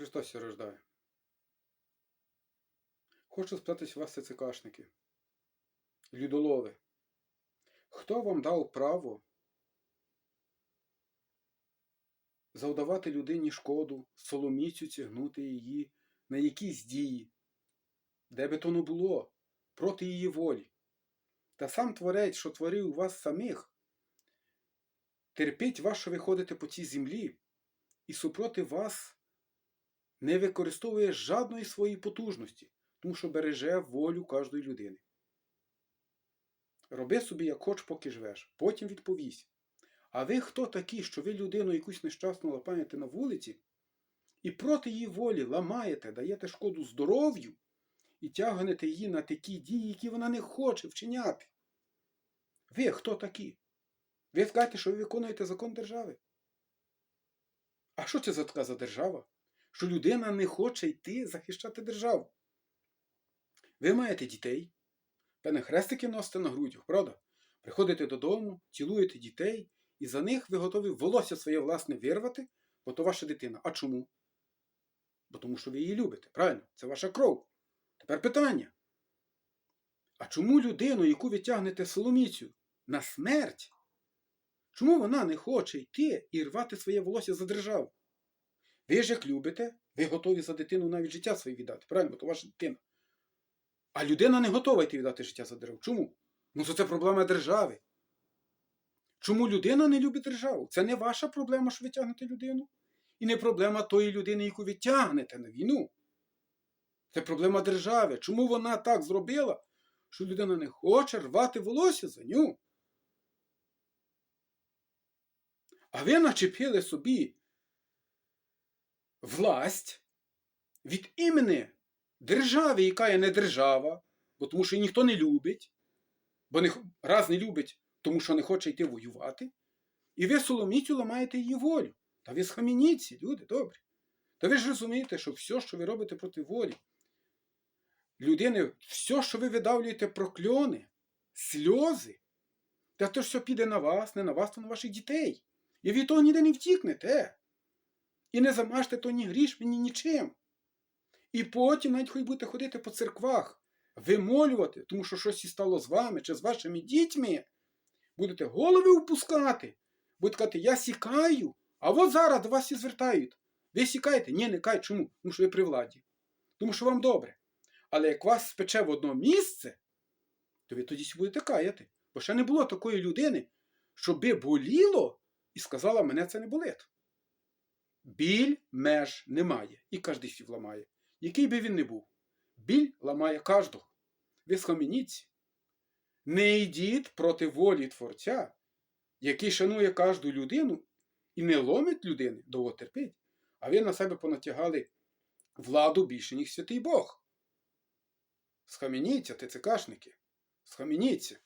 Христос рождає. Хочу спитатись вас, ЦЦКшники, людолови. Хто вам дав право завдавати людині шкоду, соломіцю тягнути її на якісь дії, де би то не було, проти її волі? Та сам творець, що творив вас самих, терпить вас, що ви ходите по цій землі, і супроти вас не використовує жадної своєї потужності, тому що береже волю кожної людини. Роби собі, як хоч, поки живеш, потім відповісь. А ви хто такі, що ви людину якусь нещасну лапаєте на вулиці і проти її волі ламаєте, даєте шкоду здоров'ю і тягнете її на такі дії, які вона не хоче вчиняти? Ви хто такі? Ви скажете, що ви виконуєте закон держави? А що це за така за держава? Що людина не хоче йти захищати державу? Ви маєте дітей, певне хрестики носите на грудях, правда? Приходите додому, цілуєте дітей, і за них ви готові волосся своє власне вирвати, бо то ваша дитина. А чому? Бо тому що ви її любите, правильно? Це ваша кров. Тепер питання. А чому людину, яку ви тягнете соломіцю на смерть, чому вона не хоче йти і рвати своє волосся за державу? Ви ж як любите, ви готові за дитину навіть життя своє віддати, правильно? Бо то ваша дитина. А людина не готова йти віддати життя за державу. Чому? Ну, то це проблема держави. Чому людина не любить державу? Це не ваша проблема, що ви тягнете людину. І не проблема тої людини, яку ви тягнете на війну. Це проблема держави. Чому вона так зробила, що людина не хоче рвати волосся за ню? А ви начепили собі власть від імені держави, яка є не держава, бо тому що ніхто не любить, бо не, раз не любить, тому що не хоче йти воювати, і ви соломіцю ламаєте її волю. Та ви схамініться, люди добрі. Та ви ж розумієте, що все, що ви робите проти волі, людини, все, що ви видавлюєте прокльони, сльози, та то ж все піде на вас, не на вас, то на ваших дітей. І від того ніде не втікнете. І не замажте то ні гріш, ні нічим. І потім навіть хоч будете ходити по церквах, вимолювати, тому що щось і стало з вами чи з вашими дітьми, будете голови опускати, будете казати, я сікаю, а от зараз до вас і звертають. Ви сікаєте? Ні, не кай. Чому? Тому що ви при владі. Тому що вам добре. Але як вас спече в одно місце, то ви тоді будете каяти. Бо ще не було такої людини, щоби боліло і сказала, мене це не болить. Біль меж немає, і кожен сів ламає. Який би він не був. Біль ламає кожного. Ви схаменіться. Не йдіть проти волі Творця, який шанує кожну людину і не ломить людини, довго терпить, а ви на себе понатягали владу більше, ніж святий Бог. Схаменіться, ТЦКшники. Схаменіться.